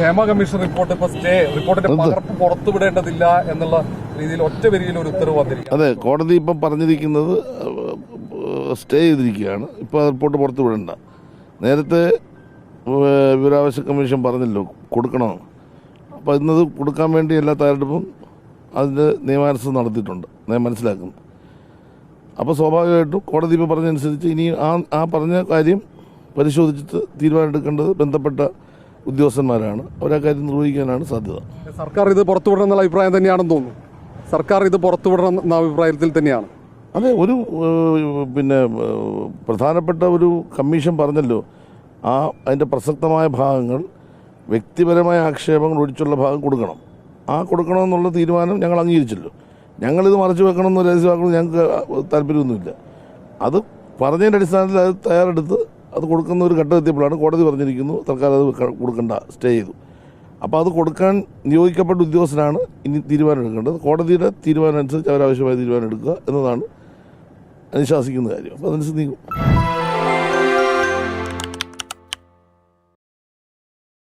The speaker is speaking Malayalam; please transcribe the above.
ഹേമ കമ്മീഷൻ റിപ്പോർട്ട് ഇപ്പൊ സ്റ്റേ റിപ്പോർട്ടിന്റെ പകർപ്പ് പുറത്തുവിടേണ്ടതില്ല എന്നുള്ള രീതിയിൽ ഒറ്റ വരിയിൽ ഒരു ഉത്തരവ് വന്നിരിക്കും അതെ കോടതി ഇപ്പം പറഞ്ഞിരിക്കുന്നത് സ്റ്റേ ചെയ്തിരിക്കുകയാണ്. ഇപ്പോൾ റിപ്പോർട്ട് പുറത്തു വിടണ്ട നേരത്തെ വിവരാവകാശ കമ്മീഷൻ പറഞ്ഞല്ലോ കൊടുക്കണം. അപ്പോൾ ഇന്നത് കൊടുക്കാൻ വേണ്ടി എല്ലാ തയ്യാറെടുപ്പും അതിന്റെ നിയമാനുസൃതം നടത്തിയിട്ടുണ്ട്. ഞാൻ മനസ്സിലാക്കുന്നു. അപ്പോൾ സ്വാഭാവികമായിട്ടും കോടതി ഇപ്പോൾ പറഞ്ഞതനുസരിച്ച് ഇനി ആ ആ പറഞ്ഞ കാര്യം പരിശോധിച്ചിട്ട് തീരുമാനമെടുക്കേണ്ടത് ബന്ധപ്പെട്ട ഉദ്യോഗസ്ഥന്മാരാണ്. അവരാ കാര്യം നിർവഹിക്കാനാണ് സാധ്യത. സർക്കാർ ഇത് പുറത്തുവിടണം എന്നുള്ള അഭിപ്രായം തന്നെയാണെന്ന് തോന്നുന്നു. സർക്കാർ ഇത് പുറത്തുവിടണം എന്ന അഭിപ്രായത്തിൽ തന്നെയാണ്. അതെ ഒരു പിന്നെ പ്രധാനപ്പെട്ട ഒരു കമ്മീഷൻ പറഞ്ഞല്ലോ. ആ അതിന്റെ പ്രസക്തമായ ഭാഗങ്ങൾ വ്യക്തിപരമായ ആക്ഷേപങ്ങൾ ഒഴിച്ചുള്ള ഭാഗം കൊടുക്കണം. ആ കൊടുക്കണമെന്നുള്ള തീരുമാനം ഞങ്ങൾ അംഗീകരിച്ചല്ലോ. ഞങ്ങളിത് മറച്ചു വെക്കണമെന്ന് രഹസ്യമാക്കണം ഞങ്ങൾക്ക് താല്പര്യമൊന്നുമില്ല. അത് പറഞ്ഞതിന്റെ അടിസ്ഥാനത്തിൽ അത് തയ്യാറെടുത്ത് അത് കൊടുക്കുന്ന ഒരു ഘട്ടം എത്തിയപ്പോഴാണ് കോടതി പറഞ്ഞിരിക്കുന്നു തൽക്കാലം അത് കൊടുക്കണ്ട സ്റ്റേ ചെയ്തു. അപ്പോൾ അത് കൊടുക്കാൻ നിയോഗിക്കപ്പെട്ട ഉദ്യോഗസ്ഥനാണ് ഇനി തീരുമാനം എടുക്കേണ്ടത് കോടതിയുടെ തീരുമാനം അനുസരിച്ച് അവരാവശ്യമായ തീരുമാനം എടുക്കുക എന്നതാണ് അനുശാസിക്കുന്ന കാര്യം. അപ്പോൾ അതനുസരിച്ച് നീങ്ങും.